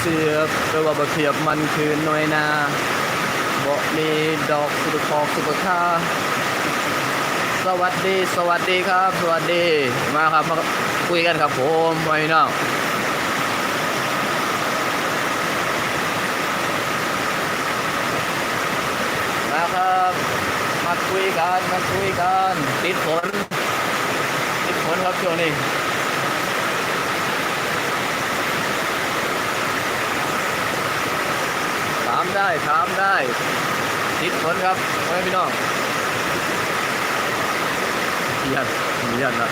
เสียบแต่ว่าบะเขียบมันคือน้อยนาบ่มีดอกสุดคอกสุดค่าสวัสดีสวัสดีครับ สวัสดีมาครับมาคุยกันครับผมพี่น้องมาครับมาคุยกันมาคุยกันติดฝนติดฝนครับช่วงนี้ ถาม ได้ถามได้ติดผลครับพ่อแม่พี่น้องเยี่ยมเยี่ยมนะ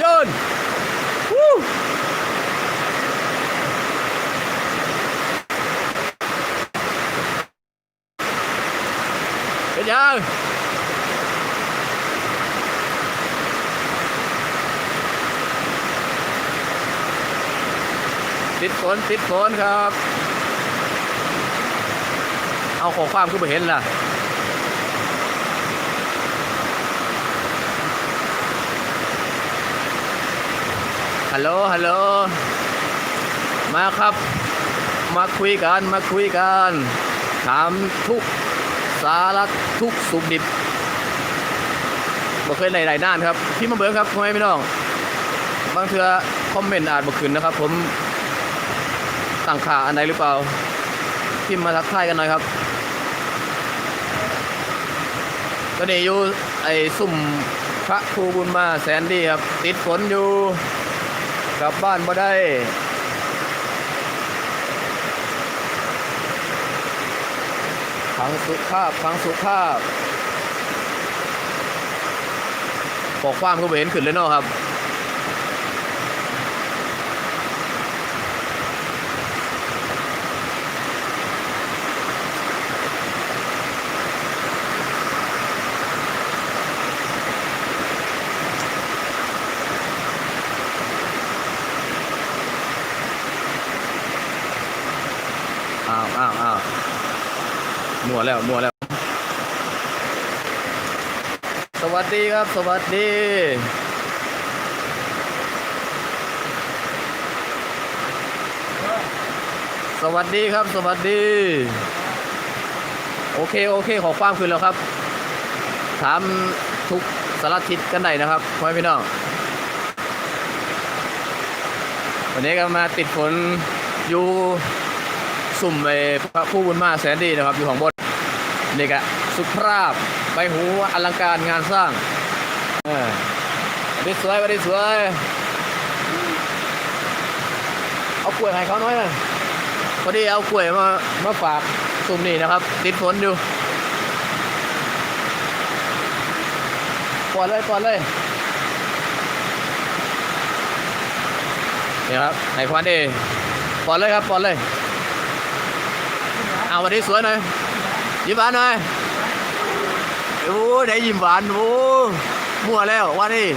ยืนวู้เป็นยัง ติดฝ นติดฝนครับ เอาของความขึ้นไปเห็นล่ะฮัลโหลฮัลโหลมาครับ มาคุยกันมาคุยกัน ถามทุกสารทุกสุขดิบบ่เคยไหนไหนน่านครับพี่มาเบิร์ครับพ่อแม่พี่น้อง บางเทือคอมเมนต์อ่านบ่ขึ้นนะครับ ผม ตั้งค่าอันใดหรือเปล่า พิมพ์มาทักทายกันหน่อยครับตอนนี้อยู่ไอ้ซุ่มพระครูบุญมาแสนดีครับ ติดฝนอยู่กลับบ้านบ่ได้พังสุภาพพังสุภาพบอกความก็บ่เห็นขึ้นเลยเนาะครับ อ้าวอ้าวอ้าว มัวแล้วมัวแล้ว สวัสดีครับ สวัสดี สวัสดีครับ สวัสดี โอเค โอเค ขอความคืนแล้วครับ ถามทุกสารทิศกันได้นะครับพ่อพี่น้อง วันนี้ก็มาติดฝนอยู่ สุ่มไปพระผู้บุญมาแสนดีนะครับ อยู่ของบนนี่กะสุภาพใบหูอลังการงานสร้างเออวันนี้สวยวันนี้สวยเอากล้วยให้เขาหน่อยนะพอดีเอากล้วยมามาฝากสุ่มนี่นะครับ ติดฝนอยู่ปล่อยเลยปล่อยเลยนี่ครับให้ควันดีปล่อยเลยครับปล่อยเลย วันนี้สวยหน่อยยิ้มหวานหน่อยโอ้ได้ยิ้มหวานโอ้มั่วแล้ววันนี้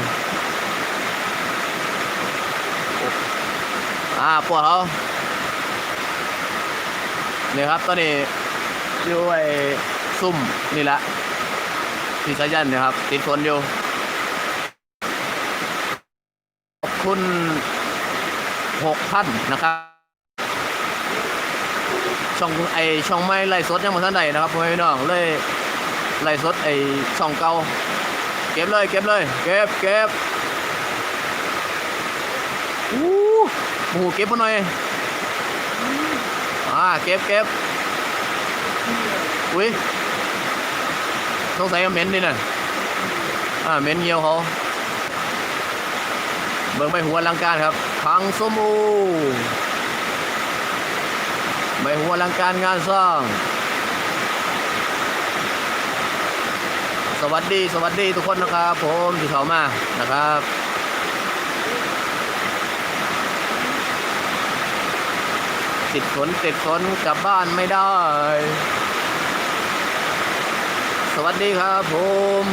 อ่าปวดเขาเนี่ยครับตอนนี้อยู่ไอ้ซุ่มนี่แหละพี่สายันเนะครับ ติดฝนอยู่ขอบคุณหกพันนะครับ ช่องไอช่องไม่ไล่สดยังมาท่านใดนะครับพ่อพี่น้องเลยไล่สดไอช่องเก่าเก็บเลยเก็บเลยเก็บเก็บอู้โอ้โหเก็บมาหน่อยอ่าเก็บเก็บอุ้ยต้องใส่เหม็นดิน่ะอ่าเหม็นเหี่ยวเขาเบิ่งไปหัวลังการครับพังสมอู หัวอลังการงานสร้างสวัสดีสวัสดีทุกคนนะครับผมที่เขามานะครับติดฝนติดฝนกลับบ้านไม่ได้ สวัสดีครับผม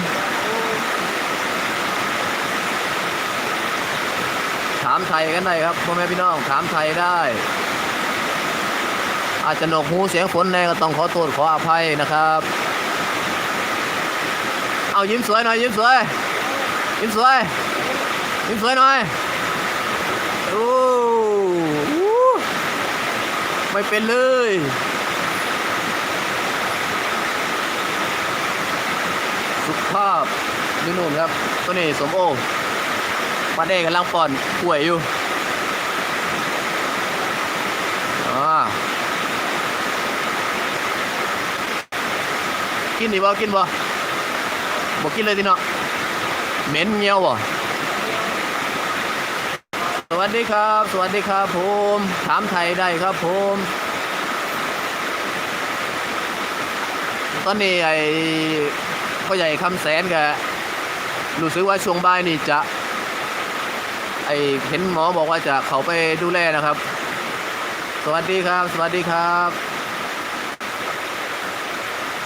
ถามไทยกันได้ครับพ่อแม่พี่น้องถามไทยได้ อาจจะหนวกหูเสียงฝนแน่ก็ต้องขอโทษขออภัยนะครับ เอายิ้มสวยหน่อยยิ้มสวย ยิ้มสวย ยิ้มสวยหน่อยโอ้ไม่เป็นเลยสุภาพนี่นู่นครับ ตัวนี้สมโอปลาเด้กำลังป่อนป่วยอยู่อ่า กินดีบ่กินบ่บ่กินเลยทีเนาะเหม็นเงี้ยวบ่สวัสดีครับ สวัสดีครับผมถามไทยได้ครับผมตอนนี้ไอ้พ่อใหญ่คำแสนกับรู้สึกว่าช่วงบ่ายนี่จะ ไอเห็นหมอบอกว่าจะเขาไปดูแลนะครับ สวัสดีครับ สวัสดีครับ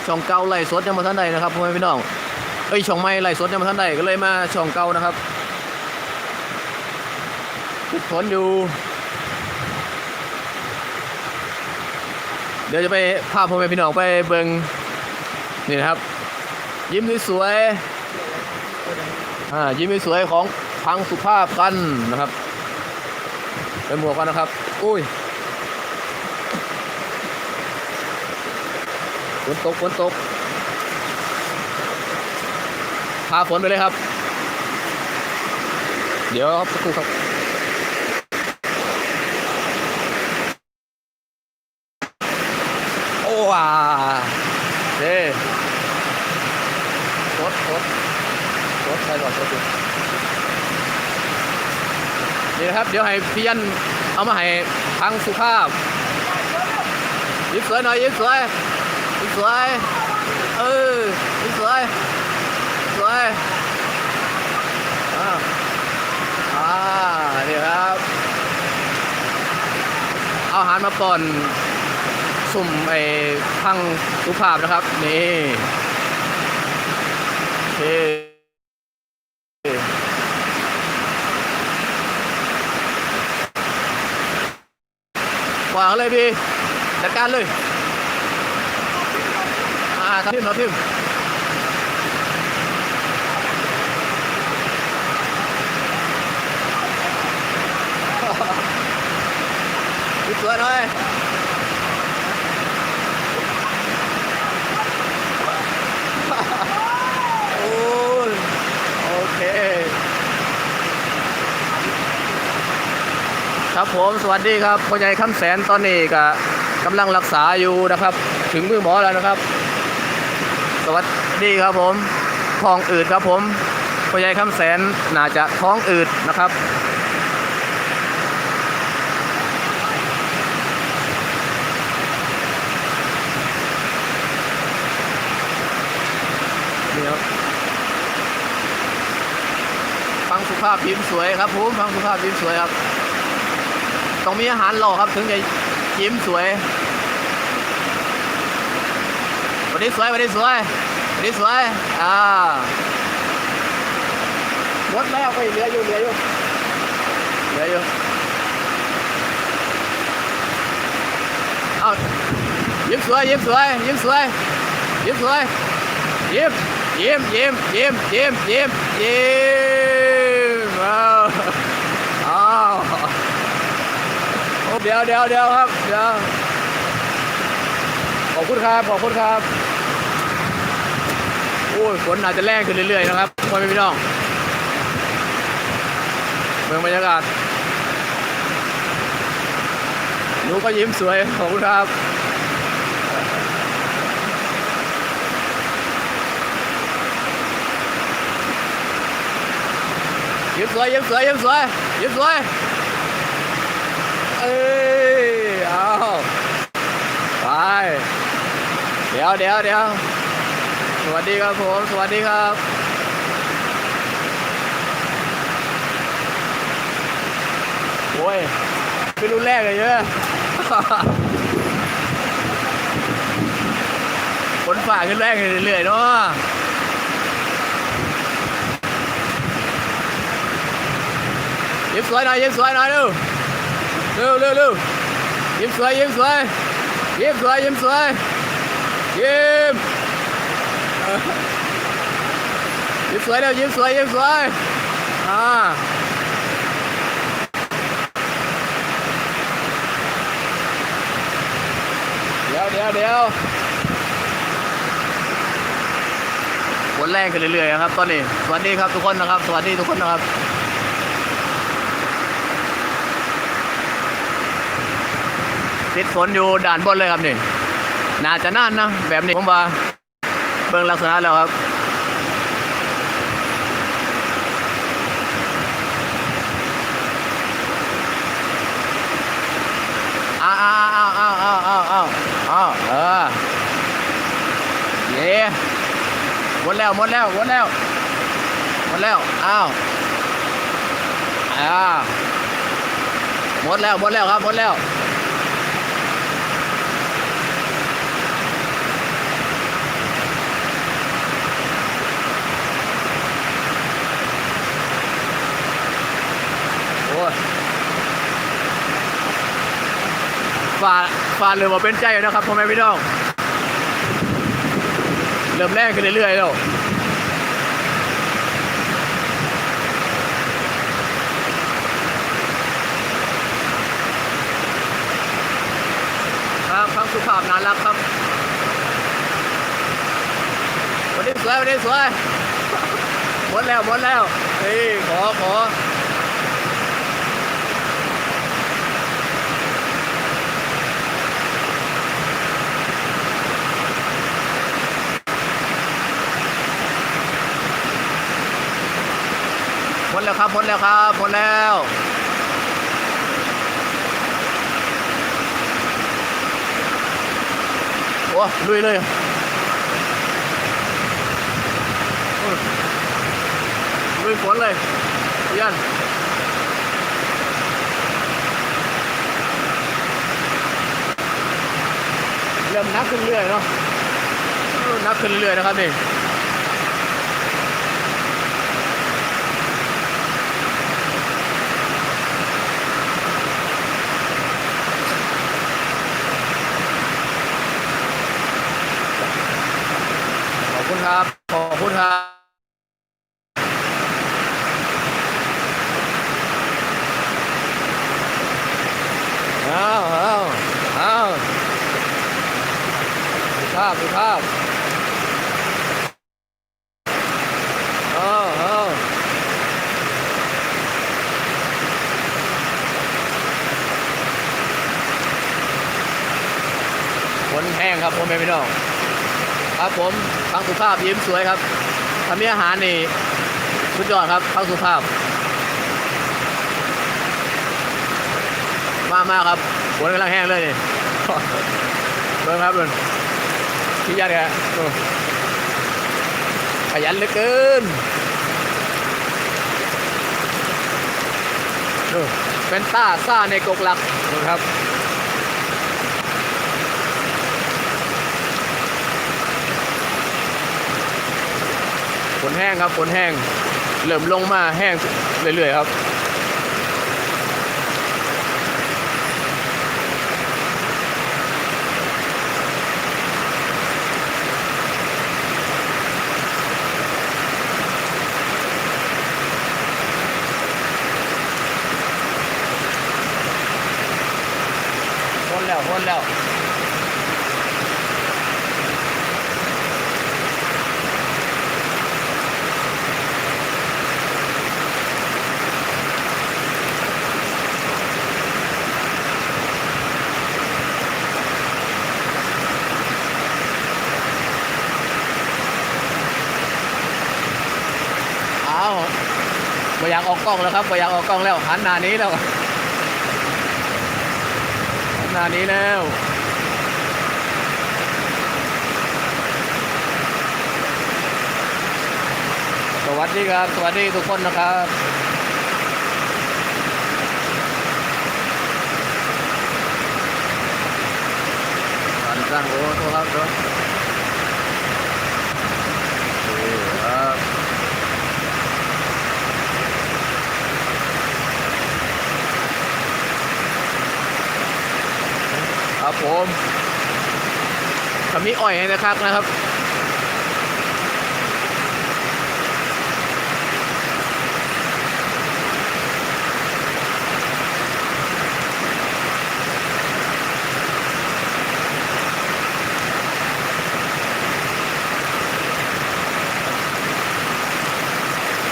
ช่องเก่าไล่สดยังมาท่านใดนะครับพ่อแม่พี่น้องเอ้ยช่องไม่ไล่สดยังมาท่านใดก็เลยมาช่องเก่านะครับทุกคนอยู่ เดี๋ยวจะไปพาพ่อแม่พี่น้องไปเบิงนี่นะครับ ยิ้มสวยอ่ายิ้มสวยของพังสุภาพกันนะครับไปหมวกกันนะครับ อุ้ย ฝนตกฝนตกพาฝนไปเลยครับ เดี๋ยวครับสักครู่ครับโอ้ว้าเด้รถรถรถใครก่อนรถดูนี่นะครับ เดี๋ยวให้พี่ยันเอามาให้พังสุภาพยิ้มสวยหน่อยยิ้มสวย สวยเออสวยสวยอ่าอ่านี่ครับ เอาอาหารมาก่อนสุ่มไอ้พังสุภาพนะครับ นี่โอเควางเลยพี่จัดการเลย อ่าทับทิมทับทิมดูสวยหน่อยโอ้โอเค ครับผม สวัสดีครับพ่อใหญ่คำแสนตอนนี้ก็กำลังรักษาอยู่นะครับ ถึงมือหมอแล้วนะครับ สวัสดีครับผมท้องอืดครับผมพ่อใหญ่คำแสนน่าจะท้องอืดนะครับนี่ครับฟังสุภาพพิมพ์สวยครับผมฟังสุภาพพิมพ์สวยครับ ต้องมีอาหารหล่อครับถึงจะยิ้มสวย วันนี้สวยวันนี้สวยวันนี้สวยอ่าหมดแล้วไปเหลืออยู่เหลืออยู่เหลืออยู่เอายิ้มสวยยิ้มสวยยิ้มสวยยิ้มสวยยิ้มยิ้มยิ้มยิ้มยิ้มยิ้มยิ้มอ้าวอ้าวโอ้เดี๋ยวเดี๋ยวเดี๋ยวครับเดี๋ยวขอบคุณครับ ขอบคุณครับ โอ้ยฝนอาจจะแรงขึ้นเรื่อยๆนะครับพ่อแม่พี่น้องเมืองบรรยากาศหนูก็ยิ้มสวยขอบคุณครับยิ้มสวยยิ้มสวยยิ้มสวยยิ้มสวยเอ้ยเอาไปเดี๋ยวเดี๋ยวเดี๋ยว สวัสดีครับผมสวัสดีครับโอ้ยเป็นรุ่นแรกเลยเยอะฝนฝ่าขึ้นแรกเรื่อยๆเนาะยิ้มสวยหน่อยยิ้มสวยหน่อยเร็วเร็วเร็วเร็วยิ้มสวยยิ้มสวยยิ้มสวยยิ้มสวยยิ้ม ยิ้มสวยเร็วยิ้มสวยยิ้มสวยอ่าเดี๋ยวเดี๋ยวเดี๋ยวฝนแรงขึ้นเรื่อยๆนะครับ ตอนนี้ สวัสดีครับทุกคนนะครับ สวัสดีทุกคนนะครับติดฝนอยู่ด่านบนเลยครับนี่น่าจะนานนะ แบบนี้ผมว่า บิ่งลักษณะแล้วครับอ้าวอ้าวอ้าวอ้าวอ้าวอ้าวอ้าวเออเย่หมดแล้วหมดแล้วหมดแล้วหมดแล้วอ้าวอ่าหมดแล้วหมดแล้วครับหมดแล้ว โอ้ย ฝ่าฝ่าเริ่มาเป็นใจนะครับพ่อแม่พี่น้องเริ่มแรงขึ้นเรื่อยๆแล้วครับครับสุภาพน่ารักครับวันนี้สวยวันนี้สวยหมดแล้วหมดแล้วนี่ขอขอ แล้วครับหมดแล้วครับหมดแล้วโอ้ลุยเลยลุยฝนเลยยันเริ่มนักขึ้นเรื่อยเนาะนักขึ้นเรื่อยนะครับนี่ ครับ ขอบคุณครับอ้าวอ้าวอ้าวสุภาพสุภาพอ้าวอ้าวฝนแห้งครับพ่อแม่พี่น้องครับผม พังสุภาพยิ้มสวยครับทำมีอาหารนี่สุดยอดครับพังสุภาพ มากมากครับฝนกำลังแห้งเลยนี่เบิ่งครับเบิ่งพี่ยันแกขยันเหลือเกินเป็นต้าซ่าในกกหลักดูครับ ฝนแห้งครับฝนแห้งเริ่มลงมาแห้งเรื่อยๆครับ พ้นแล้วพ้นแล้ว อ้าวไม่ อยากออกกล้องแล้วครับไม่อยากออกกล้องแล้วหันหน้านี้แล้วหันหน้านี้แล้วสวัสดีครับ สวัสดีทุกคนนะครับสั่นสั่นโอ้โทษครับ ครับผมทำนี้อ่อยนะครับนะครับ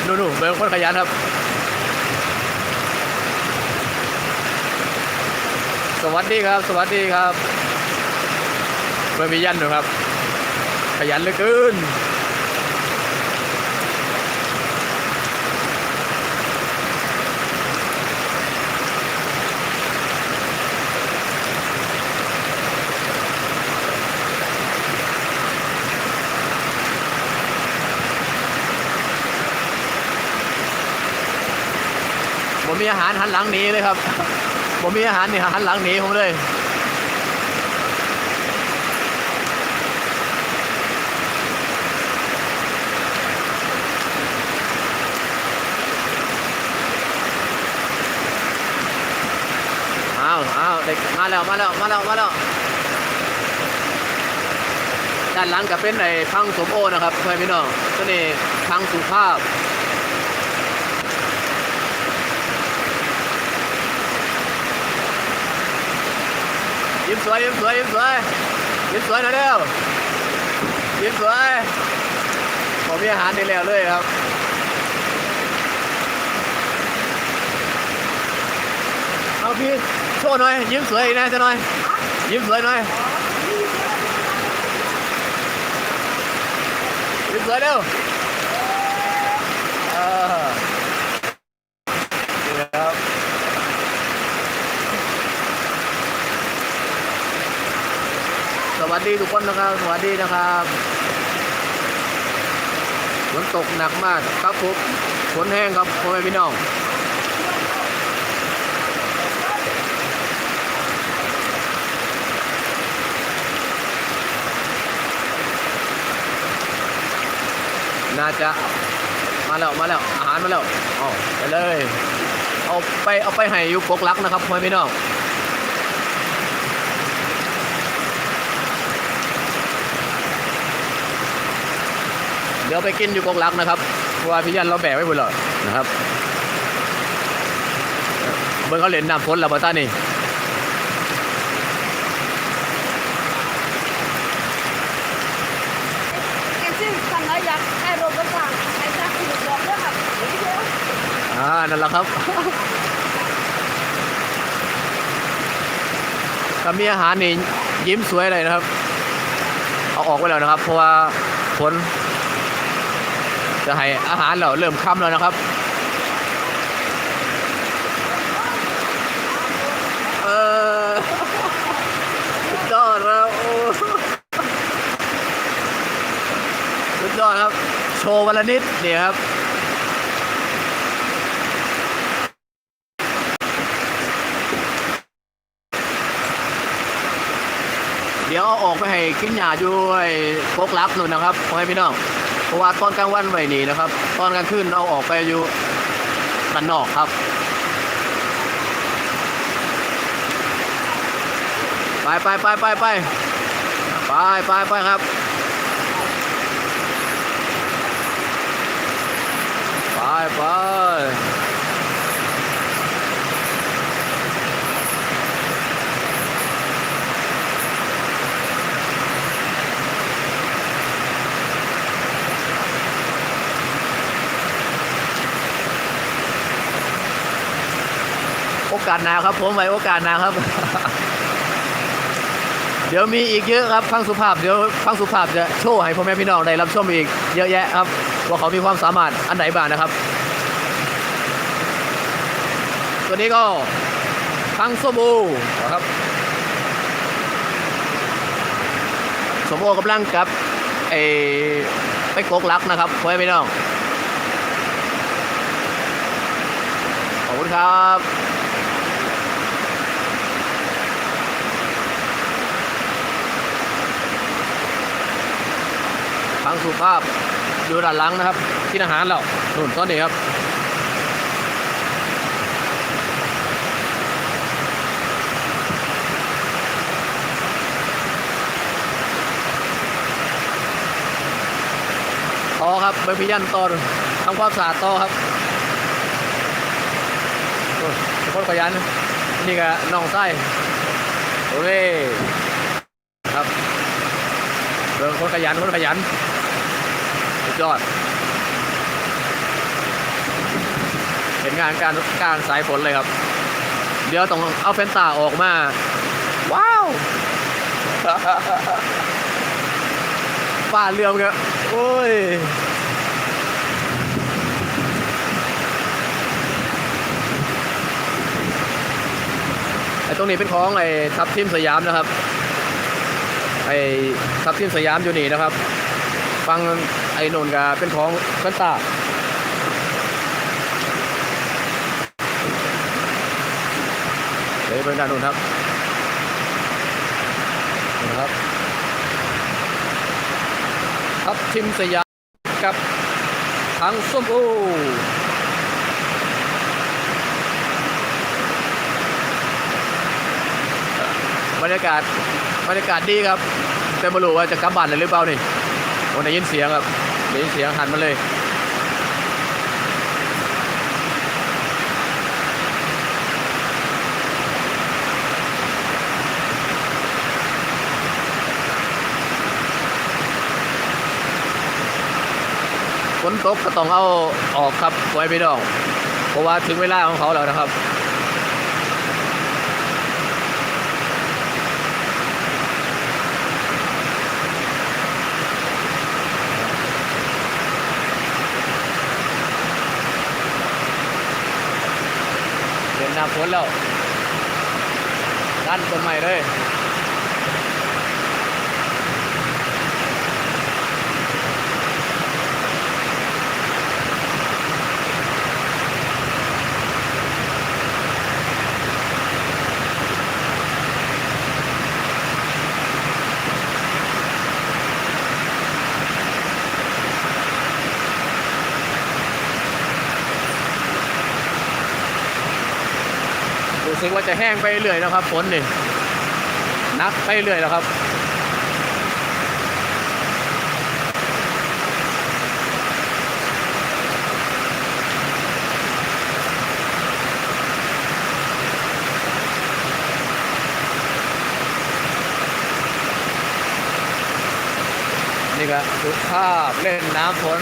นู่นๆเป็นคนขยันครับ สวัสดีครับ สวัสดีครับเบิ่งมียันดูครับ ขยันเหลือเกินผมมีอาหารหันหลังนี้เลยครับ ผมมีอาหารนี่หันหลังหนีผมเลยอ้าวอ้าวเด็กมาแล้วมาแล้วมาแล้วมาแล้วด้านหลังก็เป็นไอ้พังสมโอนะครับเพื่อนพี่น้องตัวนี้พังสุภาพ ยิ้มสวยยิ้มสวยยิ้มสวยยิ้มสวยน่อยเร็วยิ้มสวยผมมีอาหารได้แล้วเลยครับเอาพี่โชว์หน่อยยิ้มสวยนะจะหน่อยยิ้มสวยหน่อยยิ้มสวยเร็วเออนี่ครับ สวัส ดีทุกคนนะครับ สวัสดีนะครับฝนตกหนักมากครับผมฝนแห้งครับพ่อแม่พี่น้องน่าจะมาแล้วมาแล้วอาหารมาแล้วเอาไปเลย เอาไปเอาไปให้อยู่ปกลักนะครับพ่อแม่พี่น้อง ดี๋ยวไปกินอยู่กองรักนะครับเพราะว่าพี่ยันเราแบกไว้หมดเลยนะครับเบิ่งเขาเล่นน้ำพ้นแล้วบ่ตานี่เอ็นซี่สั่งแล้วอยากให้รถกระบะให้จ้างคุณบอกด้วยครับเดี๋ยวเดี๋ยวอ่านั่นแหละครับถ้ามีอาหารนี่ยิ้มสวยเลยนะครับ เอาออกไว้แล้วนะครับ เพราะว่าฝน จะให้อาหารเราเริ่มค่ำแล้วนะครับ เออยอดแล้วสุดยอดครับ โชว์วันละนิดเนี่ยครับเดี๋ยวเอาออกไปให้กินหญ้าอยู่ไอ้พกลักนู่นนะครับขอให้พี่น้อง ราะว่าตอนกลางวันไว้นี่นะครับ ตอนกลางคืนเอาออกไปอยู่ด้านนอกครับไปไปไปไปไปไปไปไปครับไปไปาสหนาวครับ ผมไว้โอกาสหนาวครับ เดี๋ยวมีอีกเยอะครับฟังสุภาพเดี๋ยวฟังสุภาพจะโชว์ให้พ่อแม่พี่น้องได้รับชมอีกเยอะแยะครับว่าเขามีความสามารถอันไหนบ้างนะครับ ตัวนี้ก็ฟังโซโบนะครับสมโอกำลังกับไอ้ไปโกกลักนะครับพ่อแม่พี่น้องขอบคุณครับางสุภาพอยู่ด้านหลังนะครับที่อาหารเราหนู่นต้นนี้ครับต่อครับเบอร์พิยันต่อทำความสะอาดต่อครับโอ้ยคนขยันนี่ก็น้องไส้โอเค คนขยันคนขยันสุดยอด เห็นงานการกางสายฝนเลยครับ เดี๋ยวต้องเอาเฟนตาออกมา ว้าวป่าเรือมกันโอ้ยไอ้ตรงนี้เป็นของไอ้ทับทิมสยามนะครับ ไอ้ทับทิมสยามอยู่นี่นะครับ ฟังไอ้นนกับเป็นของเฟนตาเดี๋ยวเป็นด้านนู้นครับนะครับทับทิมสยามกับทังส้มโอบรรยากาศ บรรยากาศดีครับ แต่ไม่รู้ว่าจะกลับบ้านเลยหรือเปล่านี่ผมได้ยินเสียงครับได้ยินเสียงหันมาเลยฝนตกก็ต้องเอาออกครับไว้ไม่ดองเพราะว่าถึงเวลาของเขาแล้วนะครับ นาฝนแล้วด้านต้นใหม่เลย สึกว่าจะแห้งไปเรื่อยนะครับฝนนี่นักไปเรื่อยแล้วครับนี่ก็ดูภาพเล่นน้ำฝน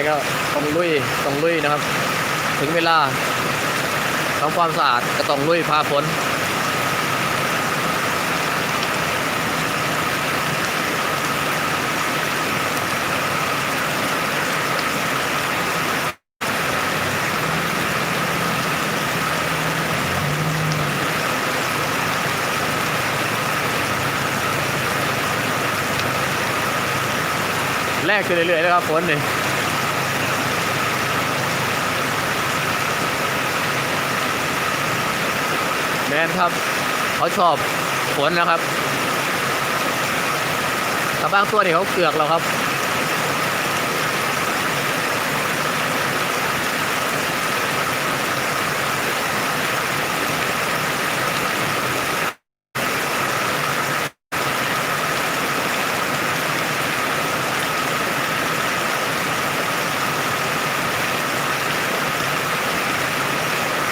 กก็ต้องลุยต้องลุยนะครับ ถึงเวลาทำความสะอาดก็ต้องลุยพาฝนแรกขึ้นเรื่อยๆนะครับฝนนี่ นครับ เขาชอบฝนนะครับแต่บางตัวเนี่ยเขาเกือกเราครับ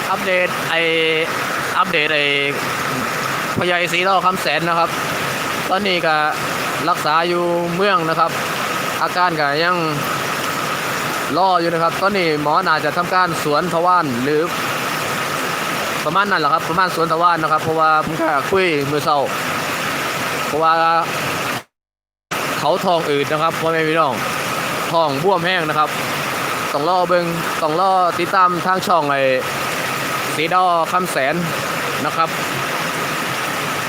อัปเดตไอ อัปเดตไอพญาศรีเล่าคำแสนนะครับ ตอนนี้ก็รักษาอยู่เมืองนะครับ อาการก็ยังรออยู่นะครับ ตอนนี้หมอน่าจะทำการสวนทวารหรือ ประมาณนั้นแหละครับ ประมาณสวนทวารนะครับ เพราะว่าผมก็คุยมือเศร้าเพราะว่าเขาทองอืดนะครับพ่อแม่พี่น้องทองบวมแห้งนะครับต้องรอเบิงต้องรอติดตามทางช่องไอ้สีดอคำแสน นะครับ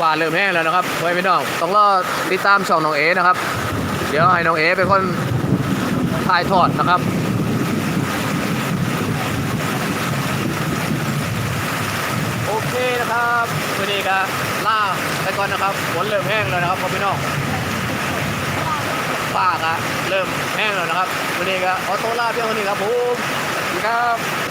ป่าเริ่มแห้งแล้วนะครับไว้พี่น้องต้องรอติดตามช่องน้องเอนะครับ เดี๋ยวให้น้องเอเป็นคนถ่ายทอดนะครับโอเคนะครับวันนี้ก็ล่าไปก่อนนะครับฝนเริ่มแห้งแล้วนะครับพี่น้องป่าก็เริ่มแห้งแล้วนะครับวันนี้ก็ขอตัวลาเพียงเท่านี้ครับผมสวัสดีครับ